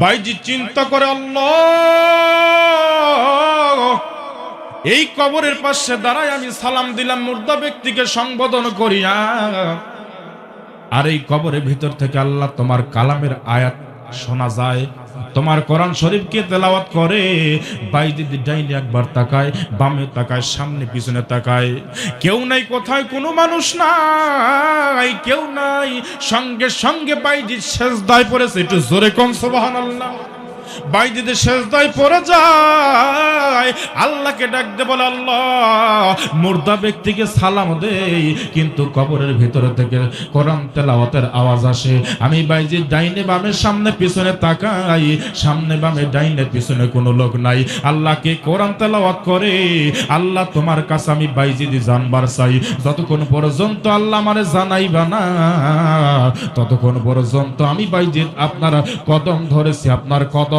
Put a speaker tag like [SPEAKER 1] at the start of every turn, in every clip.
[SPEAKER 1] বাইজি চিন্তা করে আল্লাহ। এই কবরের পাশে দাঁড়ায় আমি সালাম দিলাম, মুর্দা ব্যক্তিকে সম্বোধন করিয়া। আর এই কবরের ভিতর থেকে আল্লাহ তোমার কালামের আয়াত শোনা যায় তোমার কোরআন শরীফকে তেলাওয়াত করে। বাইদিদি ডাইনে একবার তাকায়, বামে তাকায়, সামনে পিছনে তাকায়। কেউ নাই কোথায়, কোনো মানুষ নাই, কেউ নাই। সঙ্গে সঙ্গে বাইদি শেষ দায় পড়েছে, একটু জোরে কম সোবাহান আল্লাহ বাইদিদের শেষদায় পড়ে যায়, আল্লাহকে ডাক দে, বলে আল্লাহ, মুর্দা ব্যক্তিকে সালাম দেই। কিন্তু কবরের ভিতরে থেকে তেলাওয়াতের আওয়াজ আসে। আমি বাইজি ডাইনে বামে সামনে পিছনে তাকাই, সামনে বামে ডাইনে পিছনে কোনো লোক নাই। আল্লাহকে তেলাওয়াত করে, আল্লাহ তোমার কাছে আমি বাইজিদি জানবার চাই। যতক্ষণ পর্যন্ত আল্লাহ আমারে জানাইবা না, ততক্ষণ পর্যন্ত আমি বাইজিদ আপনার কদম ধরেছি, আপনার কদম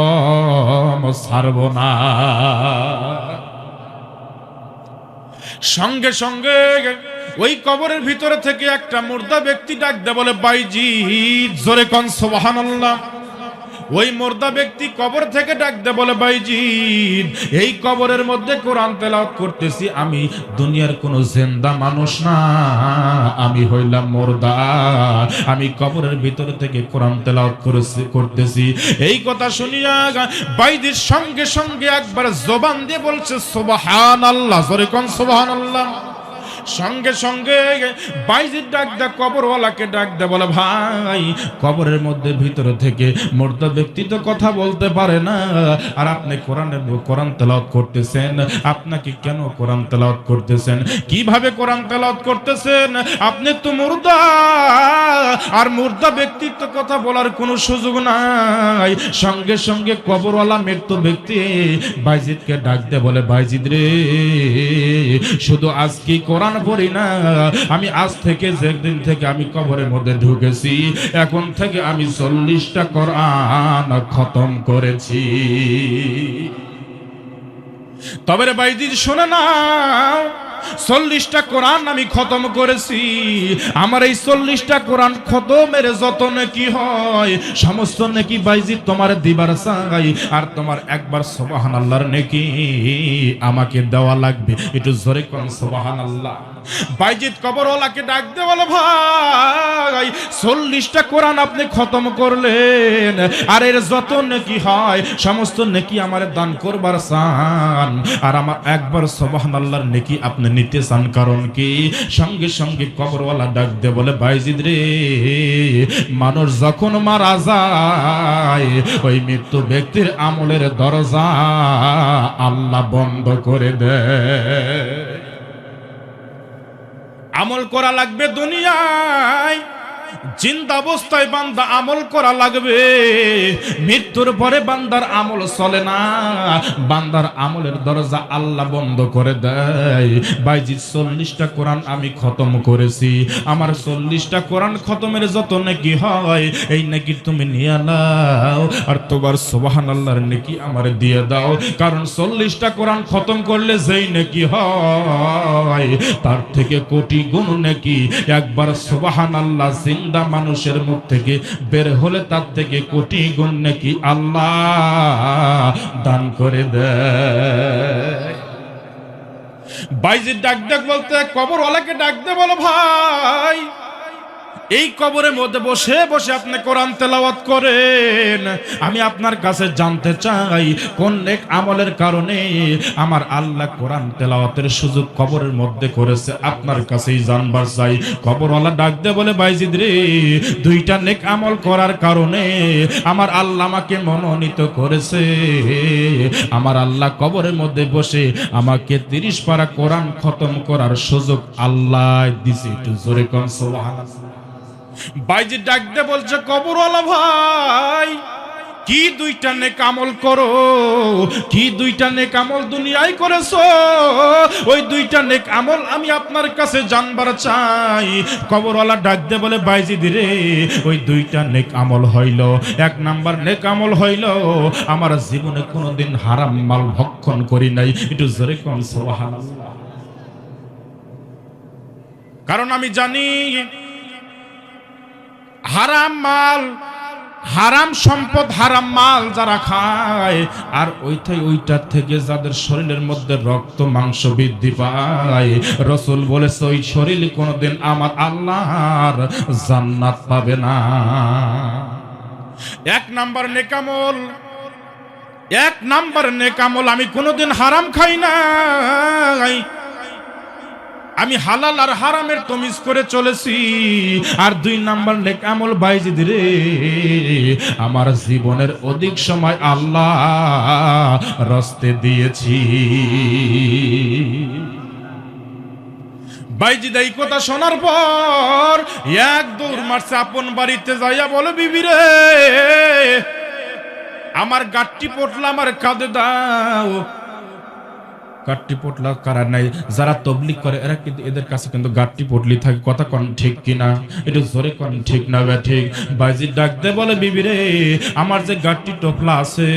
[SPEAKER 1] ছাড়ব না সঙ্গে সঙ্গে ওই কবরের ভিতরে থেকে একটা মুর্দা ব্যক্তি ডাক দে বলে, বাইজি, জোরে কন, সুবহানাল্লাহ। ওই মুর্দা ব্যক্তি কবর থেকে ডাক দে বলে বাইজিদ এই কবরের মধ্যে কোরআন তেলাওয়াত করতেছি আমি। দুনিয়ার কোনো জেন্দা মানুষ না। আমি হইলাম মুর্দা। আমি কবরের ভিতর থেকে কোরআন তেলাওয়াত করেছি করতেছি। এই কথা শুনিয়া বাইদির সঙ্গে সঙ্গে একবার জবান দিয়ে বলছে সোবাহান জোরে কোন, সুবহানাল্লাহ। সঙ্গে সঙ্গে বাইজির ডাক দা, কবরওয়ালাকে ডাক দে, বলে, ভাই, কবরের মধ্যে ভিতরে থেকে মর্দ ব্যক্তি তো কথা বলতে পারে না। আর আপনি কোরআনে, কোরআন তেলাওয়াত করতেছেন, আপনাকে কেন কোরআন তেলাওয়াত করতেছেন? কীভাবে কোরআন তেলাওয়াত করতেছেন? আপনি তো মুর্দা। আর মুর্দা ব্যক্তিত্ব কথা বলার কোনো সুযোগ নাই। সঙ্গে সঙ্গে কবরওয়ালা মৃত্যু ব্যক্তি বাইজিদকে ডাক দে, বলে, বাইজিদ রে, শুধু আজকে কোরআন পড়ি না। আমি আজ থেকে যেদিন থেকে আমি কবরের মধ্যে ঢুকেছি, এখন থেকে আমি চল্লিশটা কোরআন খতম করেছি। তবে রে শোনে না। চল্লিশটা কোরআন আমি খতম করেছি। আমার এই চল্লিশটা কোরআন খতমের যত নাকি হয়, সমস্ত নাকি বাইজি তোমার দিবার চাই, আর তোমার একবার সোবাহান আল্লাহর নাকি আমাকে দেওয়া লাগবে। একটু জোরে কোন সোবাহান আল্লাহ কবরওয়ালাকে ডাক দে বলো ভাই, চল্লিশটা কোরআন আপনি খতম করলেন, আর এর যত নাকি হয়, সমস্ত নেকি আমার দান করবার চান, আর আমার একবার সোবাহান আল্লাহর নেকি আপনি নিতে চান কারণ কি? সঙ্গে সঙ্গে কবরওয়ালা ডাক দে বলে বাইজিদ রে, মানুষ যখন মারা যায়, ওই মৃত্যু ব্যক্তির আমলের দরজা আল্লাহ বন্ধ করে দে। আমল করা লাগবে দুনিয়ায়। জিন্দা অবস্থায় বান্দা আমল করা লাগবে। মৃত্যুর পরে বান্দার আমল চলে না। বান্দার আমলের দরজা আল্লাহ বন্ধ করে দেয়। বাইজি, চল্লিশটা কোরআন আমি খতম করেছি। আমার চল্লিশটা কোরআন খতমের যত নাকি হয়, এই নাকি তুমি নিয়ে নাও। আর তোমার সোবাহান আল্লাহর নাকি আমার দিয়ে দাও। কারণ চল্লিশটা কোরআন খতম করলে যেই নাকি হয়, তার থেকে কোটি গুণ নাকি। একবার সোবাহান আল্লাহ জিন্দা মানুষের মুখ থেকে বের হলে তার থেকে কোটি গুণ নাকি আল্লাহ দান করে দেয়। বাইজির ডাক ডাক বলতে কবর অলাকে ডাক দে বলো ভাই। এই কবরের মধ্যে বসে বসে আপনি কোরআন তেলাওয়াত করেন। আমি আপনার কাছে জানতে চাই, কোন নেক আমলের কারণে আমার আল্লাহ কোরআন তেলাওয়াতের সুযোগ কবরের মধ্যে করেছে? আপনার কাছেই জানবার চাই। কবরওয়ালা ডাক দে বলে বাইজিদ রে দুইটা নেক আমল করার কারণে আমার আল্লাহ আমাকে মনোনীত করেছে। আমার আল্লাহ কবরের মধ্যে বসে আমাকে তিরিশ পারা কোরআন খতম করার সুযোগ আল্লাহ দিছে। একটু জোরে কম সুবহানাল্লাহ। বাইজি ডাক দে বলছে, কবরওয়ালা ভাই, কি দুইটা নেক আমল করো? কি দুইটা নেক আমল দুনিয়ায় করেছ? ওই দুইটা নেক আমল আমি আপনার কাছে জানবার চাই। কবরওয়ালা ডাক দে বলে, বাইজি রে, ওই দুইটা নেক আমল হইল। এক নাম্বার নেক আমল হইল, আমার জীবনে কোনোদিন হারাম মাল ভক্ষণ করি নাই। একটু জোরে কম সুবহানাল্লাহ। কারণ আমি জানি হারাম মাল, হারাম সম্পদ, হারাম মাল যারা খায়, আর ওইটাই ওইটার থেকে যাদের শরীরের মধ্যে রক্ত, মাংস বৃদ্ধি পায়। রসুল বলেছে, ওই শরীর কোনোদিন আমার আল্লাহর জান্নাত পাবে না। এক নাম্বার নেকামল, এক নাম্বার নেকামল, আমি কোনোদিন হারাম খাই নাই। আমি হালাল আর হারামের তমিজ করে চলেছি। আর দুই নাম্বার নেক আমল বাইজিদ রে আমার জীবনের অধিক সময় আল্লাহ রস্তে দিয়েছি। কথা শোনার পর আপন বাড়িতে যাইয়া বলে, বিবি রে, আমার গাট্টি পটলা আমার কাঁদে দাও। গাট্টি পটলা কারা নাই। যারা তবলিক করে, এরা কিন্তু এদের কাছে কিন্তু গাট্টি পটলি থাকে। কথা কন ঠিক কিনা? একটু জোরে কন ঠিক না বে ঠিক? বাইজি ডাক দে বলে, বিবি রে, আমার যে গাট্টি টোপলা আছে,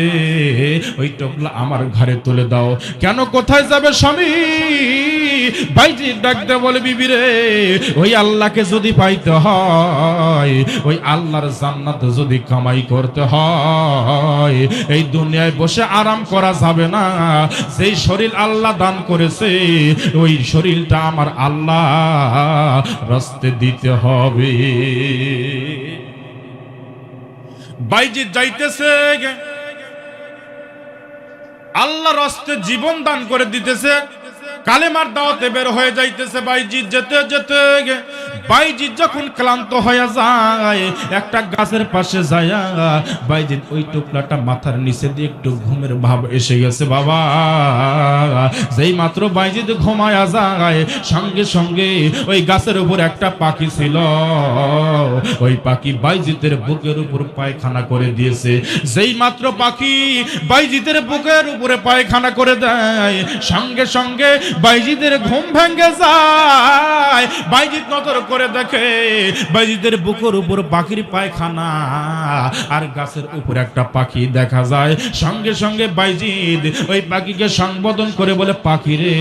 [SPEAKER 1] ওই টোপলা আমার ঘরে তুলে দাও। কেন কোথায় যাবে স্বামী? বাইজি ডাক দে বলে, বিবি রে, ওই আল্লাহকে যদি পাইতে হয়, ওই আল্লাহর জান্নাত যদি কামাই করতে হয়, এই দুনিয়ায় বসে আরাম করা যাবে না। যেই শরীর আল্লাহ দান করেছে, ওই শরীরটা আমার আল্লাহ রাস্তে দিতে হবে। বাইজি যাইতেছে আল্লাহ রাস্তে জীবন দান করে দিতেছে। কালেমার দাওয়াতে বের হয়ে যাইতেছে বাইজিৎ যেতে যেতে বাইজিৎ যখন ক্লান্ত হয়ে যায়, একটা গাছের পাশে যায় বাইজিৎ ওই টুকলাটা মাথার নিচে দিয়ে একটু ঘুমের ভাব এসে গেছে, বাবা। যেই মাত্র বাইজিৎ ঘুমায়া যায়, সঙ্গে সঙ্গে ওই গাছের উপর একটা পাখি ছিল। ওই পাখি বাইজিতের বুকের উপর পায়খানা করে দিয়েছে। যেই মাত্র পাখি বাইজিতের বুকের উপরে পায়খানা করে দেয়, সঙ্গে সঙ্গে বাইজিদের ঘুম ভেঙে যায়। বাইজিৎ নজর করে দেখে, বাইজিদের বুকের উপর পাখির পায়খানা, আর গাছের উপর একটা পাখি দেখা যায়। সঙ্গে সঙ্গে বাইজিদ ওই পাখিকে সম্বোধন করে বলে পাখি রে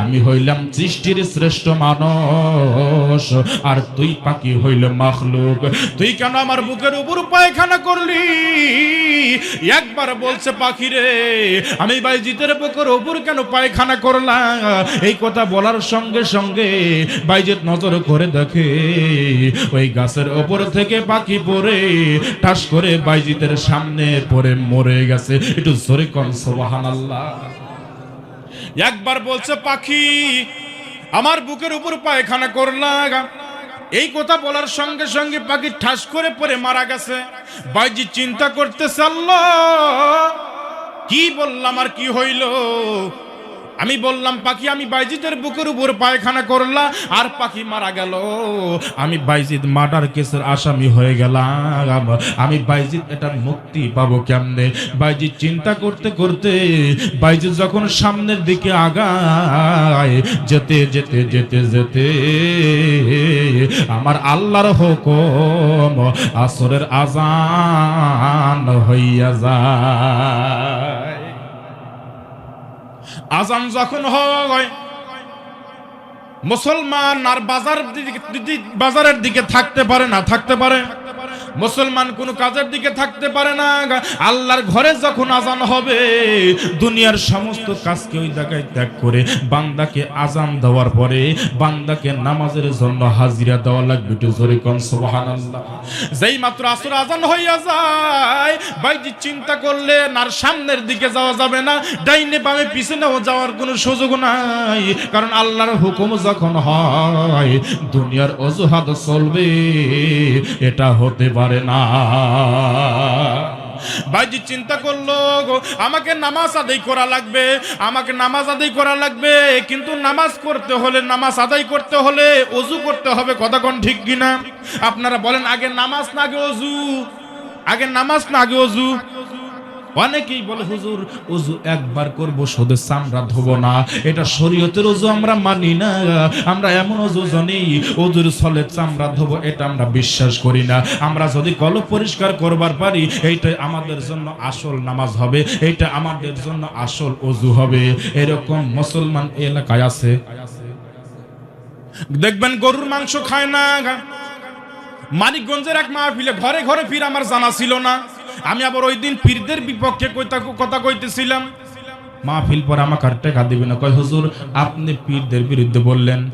[SPEAKER 1] আমি হইলাম সৃষ্টির শ্রেষ্ঠ মানুষ, আর তুই পাখি হইল মাখলুক। তুই কেন আমার বুকের উপর পায়খানা করলি? একবার বলছে পাখি রে আমি বাইজিতের বুকের উপর কেন পায়খানা করলাম এই কথা বলার সঙ্গে সঙ্গে বাইজিৎ নজর করে দেখে, ওই গাছের ওপর থেকে পাখি পড়ে, ঠাস করে বাইজিতের সামনে পড়ে মরে গেছে। একটু জোরে কন, সুবহানাল্লাহ। একবার বলছে, পাখি, আমার বুকের উপর পায়খানা করলাম এই কথা বলার সঙ্গে সঙ্গে পাখি ঠাস করে পরে মারা গেছে। বাইজি চিন্তা করতে আল্লাহ, কি বললাম আর কি হইল? আমি বললাম, পাখি, আমি বাইজিদের বুকের উপর পায়খানা করলাম আর পাখি মারা গেল। আমি বাইজিদ মার্ডার কেসের আসামি হয়ে গেলাম। আমি বাইজিদ এটার মুক্তি পাবো কেমনে? বাইজিদ চিন্তা করতে করতে বাইজিদ যখন সামনের দিকে আগায়, যেতে যেতে যেতে যেতে আমার আল্লাহর হুকুম আসরের আজান হইয়া যায়। আজান যখন হয় মুসলমান আর বাজার বাজারের দিকে থাকতে পারে না থাকতে পারে। মুসলমান কোনো কাজের দিকে থাকতে পারে না। আল্লাহর ঘরে যখন আজান হবে, দুনিয়ার সমস্ত কাজকে ওই জায়গায় ত্যাগ করে বান্দাকে আজান দেওয়ার পরে বান্দাকে নামাজের জন্য হাজিরা দেওয়া লাগবে যেই মাত্র আসর আজান হইয়া যায়, বাইজি চিন্তা করলে আর সামনের দিকে যাওয়া যাবে না। ডাইনে বামে পিছনেও যাওয়ার কোনো সুযোগ নাই, কারণ আল্লাহর হুকুম যখন হয়, দুনিয়ার অজুহাত চলবে, এটা হতে পারে না। ভাইজি, চিন্তা করল আমাকে নামাজ আদায় করা লাগবে, আমাকে নামাজ আদায় করা লাগবে, কিন্তু নামাজ করতে হলে, নামাজ আদায় করতে হলে অজু করতে হবে কতক্ষণ ঠিক কিনা? আপনারা বলেন, আগে নামাজ না, আগে অজু। আগে নামাজ না, আগে অজু। অনেকেই বলে, হুজুর অজু একবার করব শুধু চামড়া ধোবো না। এটা শরীয়তের অজু আমরা মানি না। আমরা এমন অজু জানি অজুর ছলে চামড়া ধোবো, এটা আমরা বিশ্বাস করি না। আমরা যদি কল পরিষ্কার করবার পারি এইটা আমাদের জন্য আসল নামাজ হবে, এইটা আমাদের জন্য আসল অজু হবে। এরকম মুসলমান এলাকায় আছে। দেখবেন গরুর মাংস খায় না মানিকগঞ্জের এক মাহফিলে ঘরে ঘরে পীর আমার জানা ছিল না। আমি আবার ওই দিন পীরদের বিপক্ষে কথা কইতেছিলাম। মাহফিল পরে আমাকে আর টাকা দিবে না। কয়, হুজুর, আপনি পীরদের বিরুদ্ধে বললেন।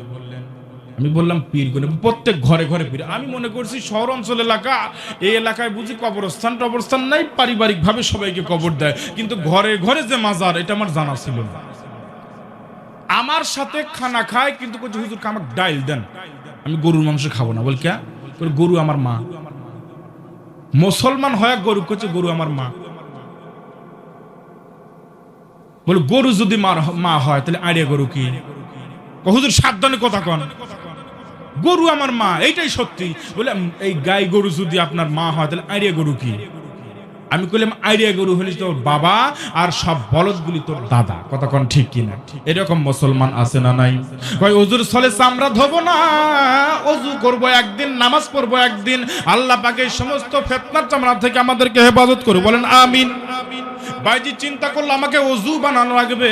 [SPEAKER 1] আমি বললাম, পীর কোনে প্রত্যেক ঘরে ঘরে পীর। আমি মনে করছি শহর অঞ্চল এলাকা, এই এলাকায় বুঝি কবরস্থান টবরস্থান নাই পারিবারিক ভাবে সবাইকে কবর দেয়। কিন্তু ঘরে ঘরে যে মাজার, এটা আমার জানা ছিল না। আমার সাথে খানা খায়, কিন্তু কইছে হুজুর আমাকে ডাইল দেন। আমি গরুর মাংস খাব না। বল, কে? গরু আমার মা। মুসলমান হয় গরু করছে গরু আমার মা। বলে, গরু যদি মা হয়, তাহলে আড়িয়া গরু কি? হুজুর সাবধানে কথা কন। গরু আমার মা, এইটাই সত্যি। বলে এই গাই গরু যদি আপনার মা হয়, তাহলে আইডিয়া গরু কি? আমি কইলাম, আইডিয়া গরু হলে তোর বাবা আর সব বলদগুলি তোর দাদা। কতক্ষণ ঠিক কিনা? এরকম মুসলমান আছে না নাই? কয় অজুর সলে চামড়া ধোবো না, অজু করব একদিন, নামাজ পড়ব একদিন, আল্লাহ পাকে সমস্ত ফেতনার চামড়া থেকে আমাদেরকে হেফাজত করু বলেন আমিন। বাইজি চিন্তা করল, আমাকে অজু বানানো লাগবে।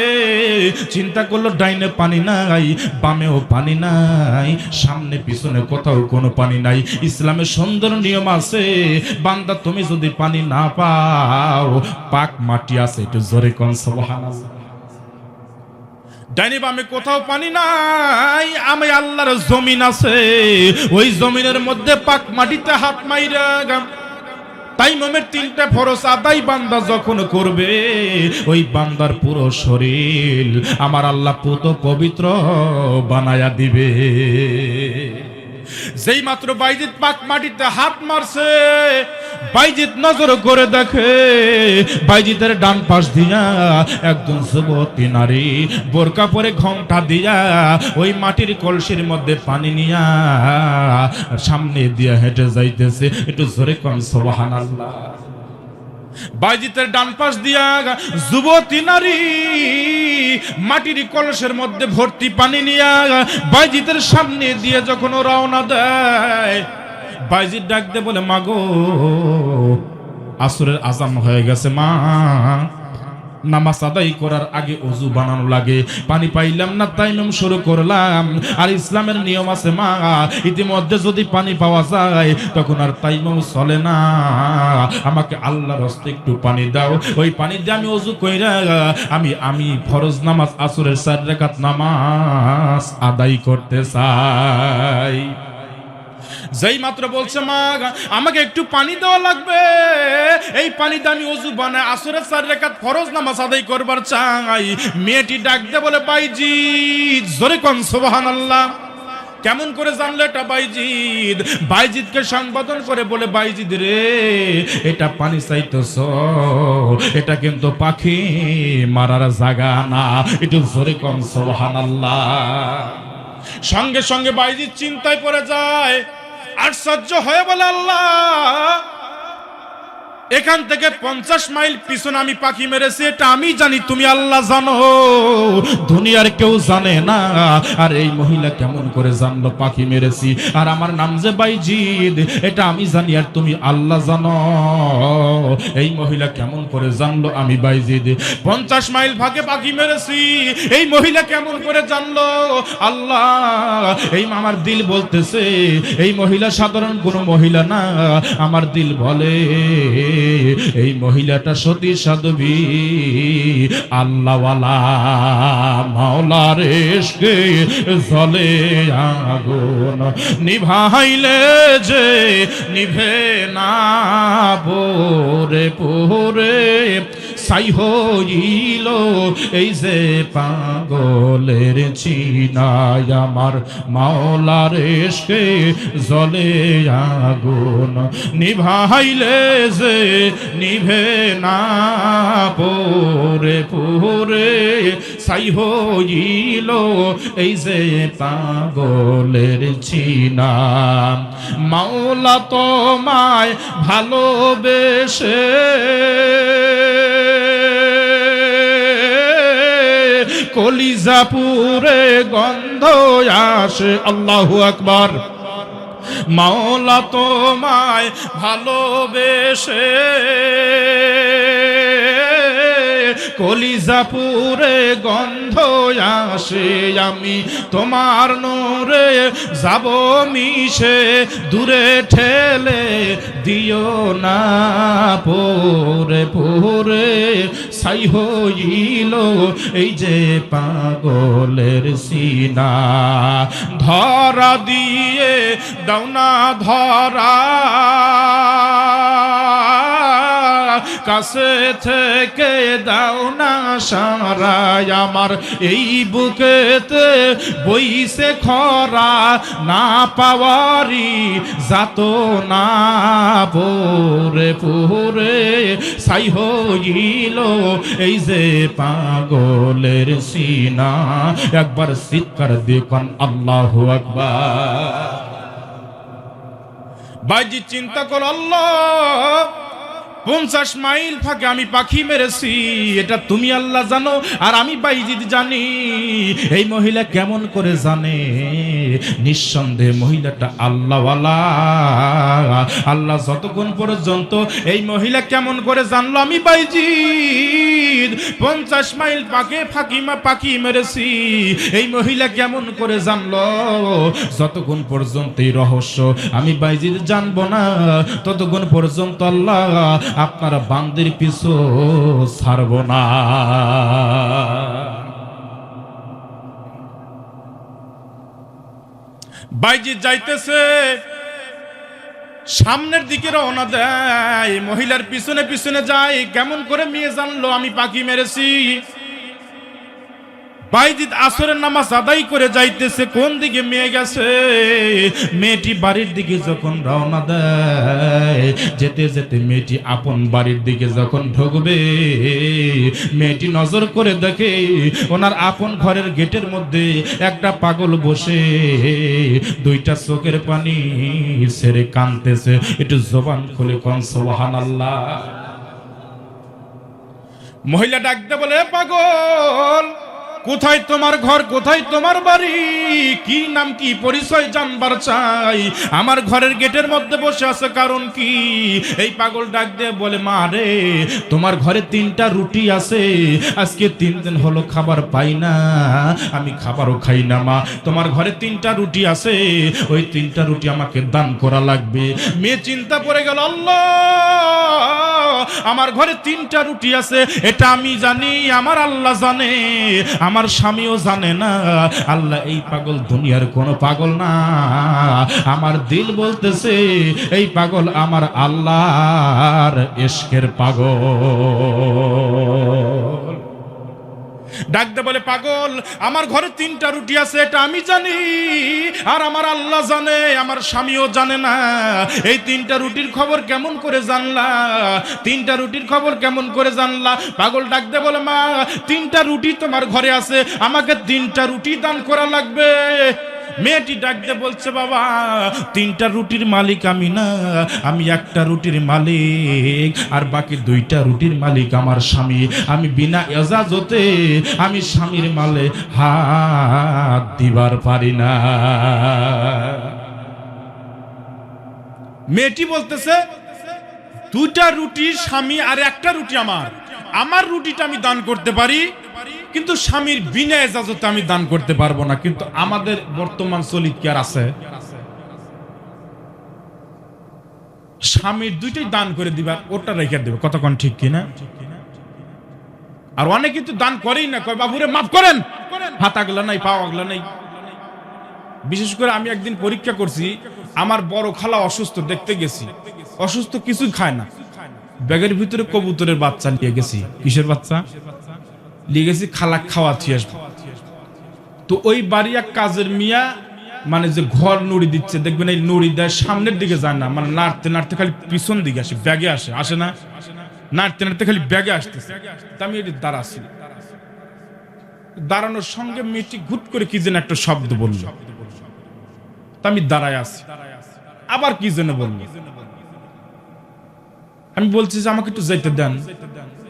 [SPEAKER 1] চিন্তা করল, ডাইনে পানি নাই, বামেও পানি নাই, সামনে পিছনে কোথাও কোনো পানি নাই। ইসলামের সুন্দর নিয়ম আছে, বান্দা তুমি যদি পানি না পাও পাক মাটি আছে, একটু জোরে কোন সুবহানাল্লাহ। ডাইনি বামে কোথাও পানি নাই, আমি আল্লাহর জমিন আছে, ওই জমিনের মধ্যে পাক মাটিতে হাত মাইরা গাম তাই মোমের তিনটা ফরস আদাই বান্দা যখন করবে, ওই বান্দার পুরো শরীর আমার আল্লাহ পুত পবিত্র বানায়া দিবে। যেই মাত্র বাইজিৎ পাক মাটিতে হাত মারছে বাইজিৎ নজর করে দেখে বাইজিতের ডান পাশ দিয়া একজন যুবতী নারী বোরকা পরে ঘণ্টা দিয়া ওই মাটির কলসির মধ্যে পানি নিয়া সামনে দিয়া হেঁটে যাইতেছে। একটু জোরে কম সোবাহান আল্লাহ বাইজিতের ডান পাশ দিয়া যুবতী নারী মাটির কলসের মধ্যে ভর্তি পানি নিয়া বাইজিতের সামনে দিয়ে যখন রওনা দেয় বাইজিৎ ডাকতে বলে, মাগো, আসরের আজান হয়ে গেছে মা। নামাজ আদায় করার আগে অজু বানানো লাগে। পানি পাইলাম না তাই নাম শুরু করলাম। আর ইসলামের নিয়ম আছে মা, ইতিমধ্যে যদি পানি পাওয়া যায়, তখন আর তাইমাম চলে না। আমাকে আল্লাহর হস্তে একটু পানি দাও। ওই পানি দিয়ে আমি অজু কইরা, আমি আমি ফরজ নামাজ, আসরের চার রেখাত নামাজ আদায় করতে চাই। যেই মাত্র বলছে, মা, আমাকে একটু পানি দেওয়া লাগবে। এই পানিতে আমি অজু বানায় আসরের চার রেখাত ফরজ নামাজ আদায় করবার চাই। মেয়েটি ডাক দে বলে, বাইজি, জোরে কন সোবাহান আল্লাহ কেমন করে জানলো এটা বাইজিদ? বাইজিদকে সংবোধন করে বলে, বাইজিদ রে, এটা পানি চাইতেছ। এটা কিন্তু পাখি মারার জায়গা না। একটু জোরে কম সোহান সঙ্গে সঙ্গে বাইজিদ চিন্তায় পড়ে যায়। আশ্চর্য হয়ে বলে আল্লাহ। এখান থেকে পঞ্চাশ মাইল পিছনে আমি পাখি মেরেছি, এটা আমি জানি, তুমি আল্লাহ জানো। দুনিয়ার কেউ জানে না, আর এই মহিলা কেমন করে জানলো পাখি মেরেছি। আর আমার নাম যে বাইজিদ, এটা আমি জানি, আর তুমি আল্লাহ জানো। এই মহিলা কেমন করে জানলো আমি বাইজিদ। পঞ্চাশ মাইল ভাগে পাখি মেরেছি, এই মহিলা কেমন করে জানলো? আল্লাহ, এই আমার দিল বলতেছে, এই মহিলা সাধারণ কোনো মহিলা না, আমার দিল বলে। এই মহিলাটা সতী সাধবী। আল্লাহওয়ালা মাওলার এসকে জলে আগুন নিভাইলে যে নিভে না পোরে পোরে সাই হইল এই যে পাগলের চিনায় আমার মাওলার এসকে জলে আগুন নিভাইলে যে নিভে না পোরে পোরে সাই হইল এই যে পাগলের চিনা মাওলা তোমায় ভালোবেসে কলিজাপুরে গন্ধ আসে, আল্লাহু আকবার। মাওলা তোমায় ভালোবেসে কলিজাপুরে গন্ধ আসে, আমি তোমার নোরে যাব মিশে, দূরে ঠেলে দিও না, পোরে পোরে সাই হইল এই যে পাগলের সিনা। ধরা দিয়ে দাও না ধরা। কাছে থেকে দাও না সারাই আমার। এই বুকেতে বইছে খরা, না পাওয়ারি যাত না পোরে পোরে সাই হইল এই যে পাগলের সিনা। একবার চিৎকার দেখুন, আল্লাহ আকবার। বাইজি, চিন্তা কর আল্লাহ। পঞ্চাশ মাইল ফাঁকে আমি পাখি মেরেছি, এটা তুমি আল্লাহ জানো, আর আমি বাইজিদ জানি। এই মহিলা কেমন করে জানে? নিঃসন্দেহে মহিলাটা আল্লাহওয়ালা। আল্লাহ যতক্ষণ পর্যন্ত এই মহিলা কেমন করে জানলো, আমি বাইজিদ। পঞ্চাশ মাইল পাকে ফাঁকি মা পাখি মেরেছি, এই মহিলা কেমন করে জানলো? যতক্ষণ পর্যন্ত এই রহস্য আমি বাইজিদ জানব না, ততক্ষণ পর্যন্ত আল্লাহ আপনার বান্দির পিছু ছাড়ব না। বাইজি যাইতেছে, সামনের দিকে রওনা দেয়। মহিলার পিছনে পিছনে যায়, কেমন করে মেয়ে জানলো, আমি পাখি মেরেছি। বাইজিৎ আসরের নামাজ আদায় করে যাইতেছে, কোন দিকে মেয়ে গেছে? মেয়েটি বাড়ির দিকে যখন রওনা দেয়, যেতে যেতে মেয়েটি আপন বাড়ির দিকে যখন ঢুকবে, মেয়েটি নজর করে দেখে ওনার আপন ঘরের গেটের মধ্যে একটা পাগল বসে, দুইটা চোখের পানি ছেড়ে কানতেছে একটু জবান খুলে কন সোহান আল্লাহ মহিলা ডাকতে বলে পাগল কোথায় তোমার ঘর, কোথায় তোমার বাড়ি? কি নাম, কি পরিচয় জানবার চাই? আমার ঘরের গেটের মধ্যে বসে আছে, কারণ কি? এই পাগল ডাক দিয়ে বলে, মা রে, তোমার ঘরে তিনটা রুটি আছে। আজকে তিন দিন হলো খাবার পাই না। আমি খাবারও খাই না, মা। তোমার ঘরে তিনটা রুটি আছে। ওই তিনটা রুটি আমাকে দান করা লাগবে। মেয়ে চিন্তা পড়ে গেল, আল্লাহ, আমার ঘরে তিনটা রুটি আছে। এটা আমি জানি, আমার আল্লাহ জানে। আমার স্বামীও জানে না, আল্লাহ এই পাগল দুনিয়ার কোনো পাগল না। আমার দিল বলতেছে, এই পাগল আমার আল্লাহ এশকের পাগল। ডাকতে বলে, পাগল, আমার ঘরে তিনটা রুটি আছে, এটা আমি জানি, আর আমার আল্লাহ জানে, আমার স্বামীও জানে না। এই তিনটা রুটির খবর কেমন করে জানলা? তিনটা রুটির খবর কেমন করে জানলা? পাগল ডাকতে বলে, মা, তিনটা রুটি তোমার ঘরে আছে, আমাকে তিনটা রুটি দান করা লাগবে। মেয়েটি ডাকতে বলছে, বাবা, তিনটা রুটির মালিক আমি না, আমি একটা রুটির মালিক আর বাকি দুইটা রুটির মালিক আমার স্বামী। আমি বিনা এজাজতে আমি স্বামীর মালে হাত দিবার পারি না। মেয়েটি বলতেছে, দুইটা রুটি স্বামী আর একটা রুটি আমার। আমার রুটিটা আমি দান করতে পারি কিন্তু স্বামীর বিনা এজাজতে আমি দান করতে পারব না, কিন্তু আমাদের বর্তমান চলিত কি আর আছে? স্বামীর দুইটাই দান করে দিবা ওটা রেখে দেবে কতক্ষণ ঠিক কিনা? আর অনেকে তো দান করেই না, কয়, বাবুরে, মাফ করেন। হাত আগলা নাই পা আগলা নাই। বিশেষ করে আমি একদিন পরীক্ষা করছি, আমার বড় খালা অসুস্থ, দেখতে গেছি। অসুস্থ কিছুই খায় না। ব্যাগের ভিতরে কবুতরের বাচ্চা নিয়ে গেছি। কিসের বাচ্চা? নিয়ে খালা খাওয়াচ্ছি আসব। তো ওই বাড়ি এক কাজের মিয়া মানে যে ঘর নুড়ি দিচ্ছে, দেখবেন এই নুড়ি দেয় সামনের দিকে যায় না মানে নাড়তে নাড়তে খালি পিছন দিকে আসে, ব্যাগে আসে আসে না? নাড়তে নাড়তে খালি ব্যাগে আসতেছে। আমি এটি দাঁড়াচ্ছি। দাঁড়ানোর সঙ্গে মেয়েটি ঘুট করে কি যেন একটা শব্দ বলল। আমি দাঁড়ায় আছি। আবার কি যেন বলল। আমি বলছি যে, আমাকে একটু যেতে দেন।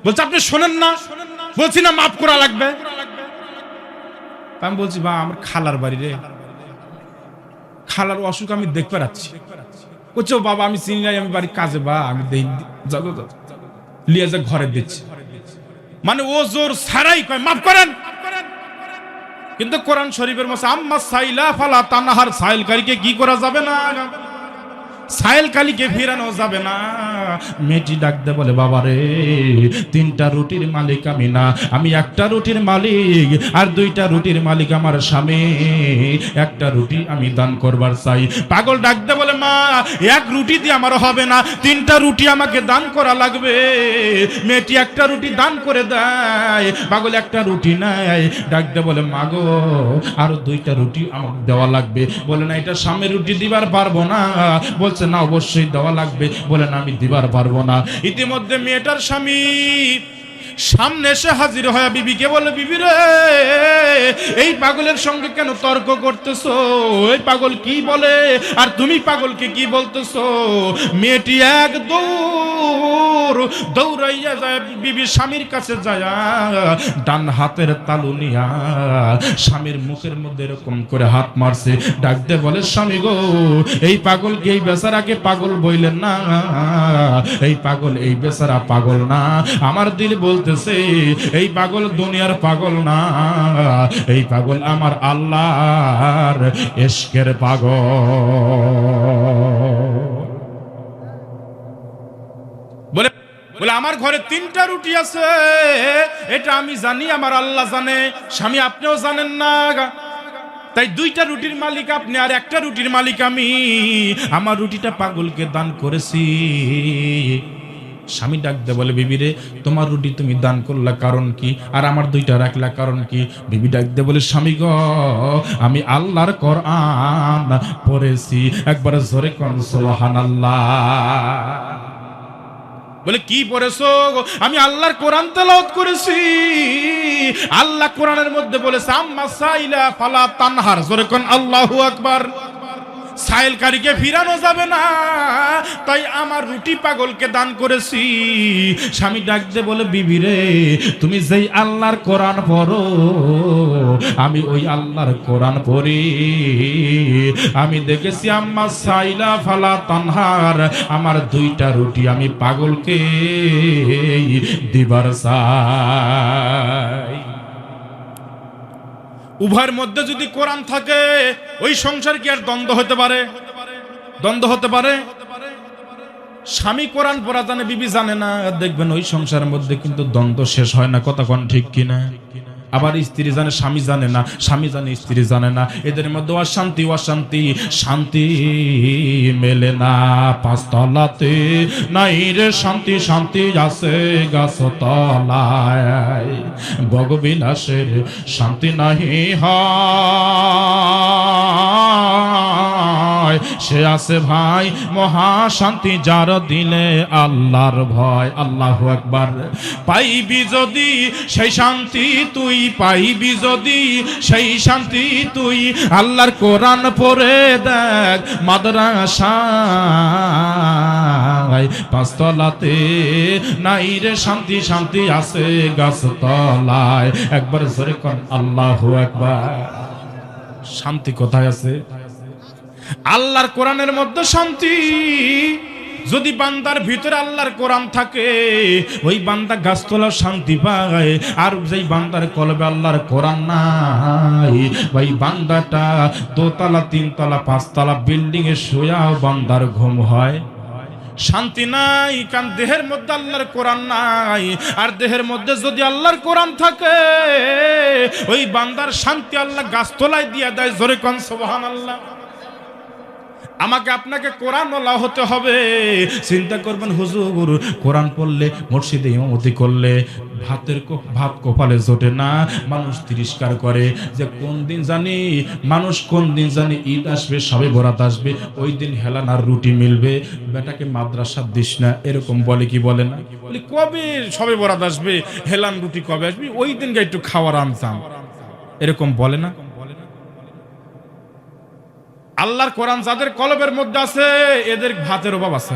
[SPEAKER 1] বলছে, আপনি শোনেন না? বলছি না মাফ করা লাগবে। আমি বলছি বা আমার খালার বাড়ি রে। খালার অসুখ আমি দেখতে পাচ্ছি। বলছে বাবা আমি চিনি নাই আমি বাড়ির কাজে বা আমি দেই যাও, যাও। যা ঘরে দিচ্ছি। মানে ও জোর ছাড়াই কয় মাফ করেন। কিন্তু কোরআন শরীফের মধ্যে আম্মা সাইলা ফালা তানাহার। সাইলকারীকে কি করা যাবে না? সাইল কালীকে ফিরানো যাবে না। মেয়েটি ডাকতে বলে, বাবা রে, তিনটা রুটির মালিক আমি না। আমি একটা রুটির মালিক আর দুইটা রুটির মালিক আমার স্বামী। একটা রুটি আমি দান করবার চাই। পাগল ডাকতে বলে, মা, এক রুটি দিয়ে আমার হবে না। তিনটা রুটি আমাকে দান করা লাগবে। মেয়েটি একটা রুটি দান করে দেয়। পাগল একটা রুটি নেয়। ডাকতে বলে মাগো আরও দুইটা রুটি আমাকে দেওয়া লাগবে। বলে, না, এটা স্বামী রুটি দিবার পারব না। বলছে না অবশ্যই দেওয়া লাগবে। বলেন আমি দিবার পারব না। ইতিমধ্যে মেয়েটার স্বামী সামনে এসে হাজির হয়ে বিবিকে বলে, বিবি রে, এই পাগলের সঙ্গে কেন তর্ক করতেছো? এই পাগল কি বলে? আর তুমি পাগলকে কি বলতেছো? মেয়েটি এক দৌড় দৌড়াইয়া যায়, বিবি স্বামীর কাছে যায়, ডান হাতের তালু নিয়া স্বামীর মুখের মধ্যে এরকম করে হাত মারছে, ডাকতে বলে, স্বামী গো, এই পাগলকে এই বেচারাকে পাগল বইলেন না? এই পাগল, এই বেচারা পাগল না। আমার দিল বলতেছে, এই পাগল দুনিয়ার পাগল না, এই পাগল আমার আল্লাহর এশকের পাগল। বলে আমার ঘরে তিনটা রুটি আছে, এটা আমি জানি, আমার আল্লাহ জানে, স্বামী আপনিও জানেন না তাই দুইটা রুটির মালিক আপনি আর একটা রুটির মালিক আমি। আমার রুটিটা পাগলকে দান করেছি। স্বামী ডাকতে বলে বিবিরে তোমার রুটি তুমি দান করলা কারণ কি? আর আমার দুইটা রাখলা কারণ কি? বিবি ডাকতে বলে, স্বামী গ, আমি আল্লাহর কোরআন পড়েছি। একবার জোরে কোন, সুবহানাল্লাহ। বলে, কি পড়েছো আমি আল্লাহর কোরআন তেলাওয়াত করেছি। আল্লাহ কোরআনের মধ্যে বলেছে, আম্মা সাইলা ফালা তানহার। জোরে কোন, আল্লাহু আকবার। সাইলকারীকে ফিরানো যাবে না। তাই আমার রুটি পাগলকে দান করেছি। স্বামী ডাকতে বলে, বিবি রে, তুমি যেই আল্লাহর কোরআন পড়ো, আমি ওই আল্লাহর কোরআন পড়ি। আমি দেখেছি আম্মা সাইলা ফালা তানহার, আমার দুইটা রুটি আমি পাগলকে দিবার চাই। উভয়ের মধ্যে যদি কোরআন থাকে, ওই সংসার কি আর দ্বন্দ্ব হতে পারে? দ্বন্দ্ব হতে পারে? স্বামী কোরআন পড়া জানে, বিবি জানে না দেখবেন ওই সংসারের মধ্যে কিন্তু দ্বন্দ্ব শেষ হয় না কোন ঠিক কিনা? আবার স্ত্রী জানে, স্বামী জানে না, স্বামী জানে, স্ত্রী জানে না। এদের মধ্যে অশান্তি অশান্তি, শান্তি মেলে না। পাঁচতলাতে নাই রে শান্তি শান্তি আছে গাছ তলায় বগবিলাসের শান্তি নাহি হয়। সে আছে ভাই। মহা শান্তি যার দিলে আল্লাহর ভয়, আল্লাহ একবার পাইবি যদি সেই শান্তি তুই, পাইবি যদি সেই শান্তি তুই, আল্লাহর কোরআন পড়ে দেখ মাদ্রাসায়। পাঁচতলাতে নাই রে শান্তি শান্তি আছে গাছ তলায় একবার জোরে কর আল্লাহ একবার শান্তি কোথায় আছে? আল্লাহর কোরআনের মধ্যে শান্তি। যদি বান্দার ভিতরে আল্লাহর কোরআন থাকে, ওই বান্দা গাছতলা শান্তি পায়, আর যেই বান্দার কলবে আল্লাহর কোরআন নাই, ওই বান্দাটা দোতলা, তিনতলা, পাঁচতলা বিল্ডিং এ শুয়াও বান্দার ঘুম হয়। শান্তি নাই, কারণ দেহের মধ্যে আল্লাহর কোরআন নাই, আর দেহের মধ্যে যদি আল্লাহর কোরআন থাকে, ওই বান্দার শান্তি আল্লাহ গাছতলায় দিয়ে দেয়, জোরে কন সোবহান আল্লাহ আমাকে আপনাকে কোরআন ওলা হতে হবে। চিন্তা করবেন, হুজুর, কোরআন পড়লে, মসজিদে ইমামতি করলে ভাতের ভাত কপালে জোটে না, মানুষ তিরস্কার করে যে কোন দিন জানি, মানুষ কোন দিন জানি ঈদ আসবে, সবে বরাত আসবে, ওই দিন হেলানার রুটি মিলবে, বেটাকে মাদ্রাসা দিস না, এরকম বলে কি বলে না? বলি, কবে সবে বরাত আসবে, হেলান রুটি কবে আসবে, ওই দিনকে একটু খাওয়ার আনতাম এরকম বলে না? আল্লাহর কোরআন যাদের কলবের মধ্যে আছে, এদের ভাতের অভাব আছে।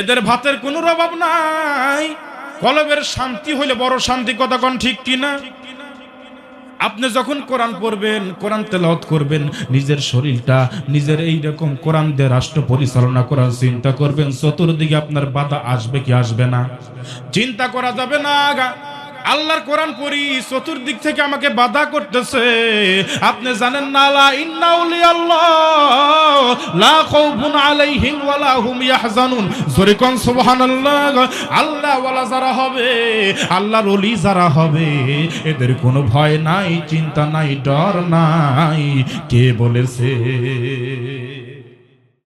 [SPEAKER 1] এদের ভাতের কোনো অভাব নাই। কলবের শান্তি হইলে বড় শান্তি, কথা কোন ঠিক কিনা? আপনি যখন কোরআন পড়বেন, কোরআন তেলাওয়াত করবেন, নিজের শরীরটা, নিজের এই রকম কোরআন দিয়ে রাষ্ট্র পরিচালনা করার চিন্তা করবেন, চতুর্দিকে আপনার বাধা আসবে কি আসবে না? চিন্তা করা যাবে না আল্লাহর কোরআন পড়ি, চতুর্দিক থেকে আমাকে বাধা করতেছে। আপনি জানেন না, লা ইন্না আল্লাহ লা খাউফুন আলাইহিম ওয়ালা হুম ইয়াহজানুন। জোরে কোন, সুবহানাল্লাহ। আল্লাহ ওয়ালা যারা হবে, আল্লাহর ওলি যারা হবে, এদের কোনো ভয় নাই, চিন্তা নাই, ডর নাই। কে বলেছে?